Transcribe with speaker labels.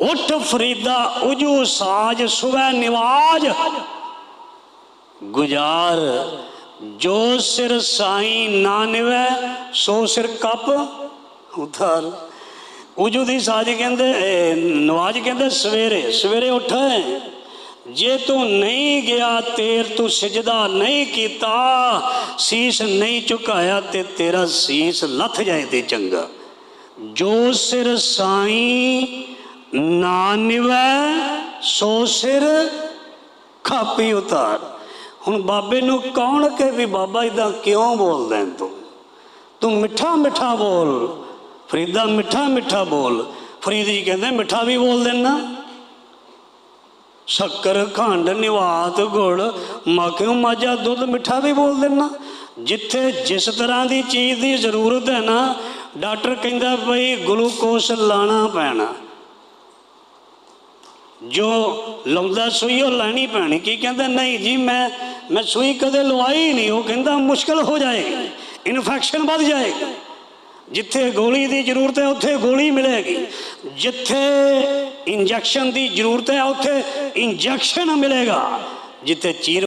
Speaker 1: ਉਠ ਫਰੀਦਾ, ਉਜੂ ਸਾਜ ਸੁਵੈ ਨਿਵਾਜ। ਗੁਜਾਰ, ਜੋ ਸਿਰ ਸਾਈ ਨਾ ਨਿਵੈ, ਸੋ ਸਿਰ ਕੱਪ ਉਧਾਰ। ਉਜੂ ਦੀ ਸਾਜ ਕਹਿੰਦੇ ਇਹ ਨਵਾਜ ਕਹਿੰਦੇ, ਸਵੇਰੇ ਸਵੇਰੇ ਉੱਠ। ਜੇ ਤੂੰ ਨਹੀਂ ਗਿਆ, ਤੇਰ ਤੂੰ ਸਜਦਾ ਨਹੀਂ ਕੀਤਾ, ਸੀਸ ਨਹੀਂ ਝੁਕਾਇਆ ਤੇ ਤੇਰਾ ਸੀਸ ਲੱਥ ਜਾਏ ਤੇ ਚੰਗਾ। ਜੋ ਸਿਰ ਸਾਈ ਨਾ ਨਿਵੈ ਸੋ ਸਿਰ ਖਾਪੀ ਉਤਾਰ। ਹੁਣ ਬਾਬੇ ਨੂੰ ਕੌਣ ਕਿ ਵੀ ਬਾਬਾ ਇਦਾਂ ਕਿਉਂ ਬੋਲਦਾ ਤੂੰ? ਤੂੰ ਮਿੱਠਾ ਮਿੱਠਾ ਬੋਲ, ਫਰੀਦਾ ਮਿੱਠਾ ਮਿੱਠਾ ਬੋਲ। ਫਰੀਦ ਜੀ ਕਹਿੰਦੇ, ਮਿੱਠਾ ਵੀ ਬੋਲ ਦੇਣਾ ਸ਼ੱਕਰ, ਖੰਡ, ਨਿਵਾਤ, ਗੁੜ ਮੱਖਿਓ ਮਾਜਾ ਦੁੱਧ ਮਿੱਠਾ ਵੀ ਬੋਲ ਦੇਣਾ ਜਿੱਥੇ ਜਿਸ ਤਰ੍ਹਾਂ ਦੀ ਚੀਜ਼ ਦੀ ਜ਼ਰੂਰਤ ਹੈ ਨਾ, ਡਾਕਟਰ ਕਹਿੰਦਾ ਬਈ ਗਲੂਕੋਸ ਲਾਣਾ ਪੈਣਾ। ਜੋ ਲਾਉਂਦਾ ਸੂਈ ਉਹ ਲੈਣੀ ਪੈਣੀ। ਕੀ ਕਹਿੰਦਾ, ਨਹੀਂ ਜੀ, ਮੈਂ ਮੈਂ ਸੂਈ ਕਦੇ ਲਵਾਈ ਨਹੀਂ। ਉਹ ਕਹਿੰਦਾ, ਮੁਸ਼ਕਲ ਹੋ ਜਾਏਗੀ ਇਨਫੈਕਸ਼ਨ ਵੱਧ ਜਾਏਗੀ। ਜਿੱਥੇ ਗੋਲੀ ਦੀ ਜ਼ਰੂਰਤ ਹੈ, ਉੱਥੇ ਗੋਲੀ ਮਿਲੇਗੀ। ਜਿੱਥੇ ਇੰਜੈਕਸ਼ਨ ਦੀ ਜ਼ਰੂਰਤ ਹੈ, ਉੱਥੇ ਇੰਜੈਕਸ਼ਨ ਮਿਲੇਗਾ। ਜਿੱਥੇ ਚੀਰ